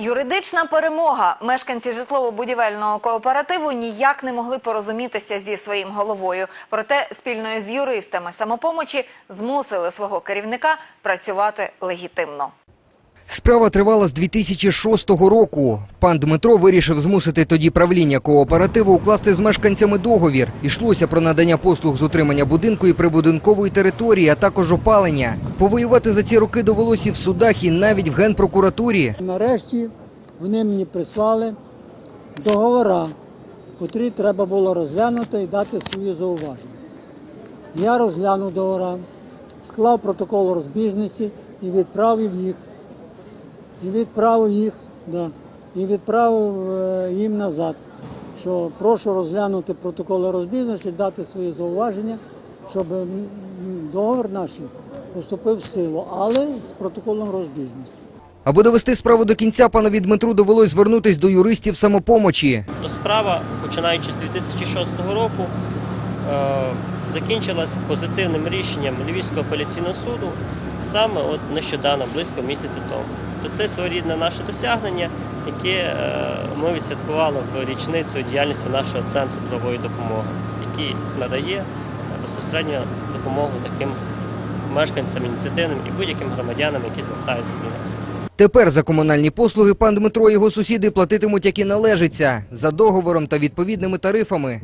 Юридична перемога. Мешканці житлово-будівельного кооперативу ніяк не могли порозумітися зі своїм головою. Проте спільно з юристами самопомочі змусили свого керівника працювати легітимно. Справа тривала з 2006 року. Пан Дмитро вирішив змусити тоді правління кооперативу укласти з мешканцями договір. Ішлося про надання послуг з утримання будинку і прибудинкової території, а також опалення. Повоювати за ці роки довелося в судах і навіть в генпрокуратурі. Нарешті вони мені прислали договори, котрі треба було розглянути і дати свої зауваження. Я розглянув договори, склав протокол розбіжності і відправив їх. І відправив їх, да, і відправив е, їм назад. Що прошу розглянути протоколи розбіжності, дати свої зауваження, щоб договір наш поступив в силу, але з протоколом розбіжності. Аби довести справу до кінця, панові Дмитру довелось звернутись до юристів самопомочі. Справа, починаючи з 2006 року, е, закінчилась позитивним рішенням Львівського апеляційного суду саме от нещодавно, близько місяця тому. То це своєрідне наше досягнення, яке е, ми відсвяткували в річницю діяльності нашого центру правової допомоги, який надає безпосередньо допомогу таким мешканцям ініціативним і будь-яким громадянам, які звертаються до нас. Тепер за комунальні послуги пан Дмитро і його сусіди платитимуть, як і належиться, за договором та відповідними тарифами.